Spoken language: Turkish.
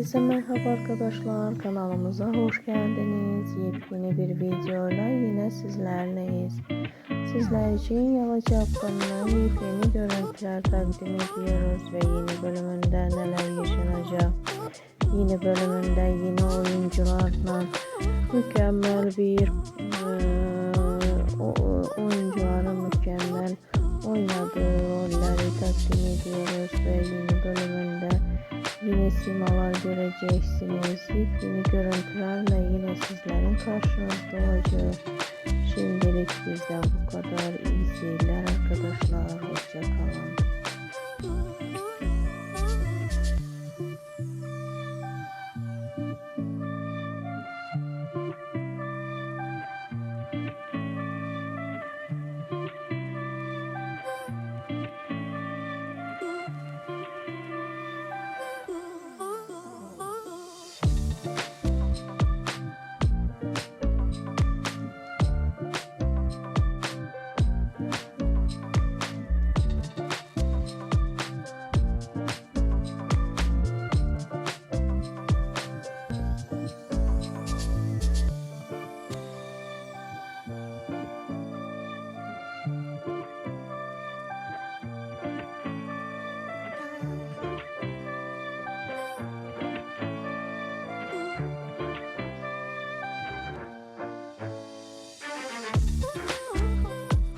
Herkese merhaba arkadaşlar kanalımıza hoş geldiniz. Yepyeni bir videoyla yine sizlerleyiz. Sizler için Yalı Çapkın'ın yepyeni görüntüler takdim ediyoruz ve yeni bölümünde neler yaşanacak. Yeni bölümünde yeni oyuncularla mükemmel bir o- oyuncuların mükemmel oynadığı rolleri takdim ediyoruz ve yeni yine simalar göreceksiniz. Yepyeni görüntülerle yine sizlerin karşınızda olacağız. Şimdilik bizden bu kadar. İyi seyirler arkadaşlar. Hoşçakalın.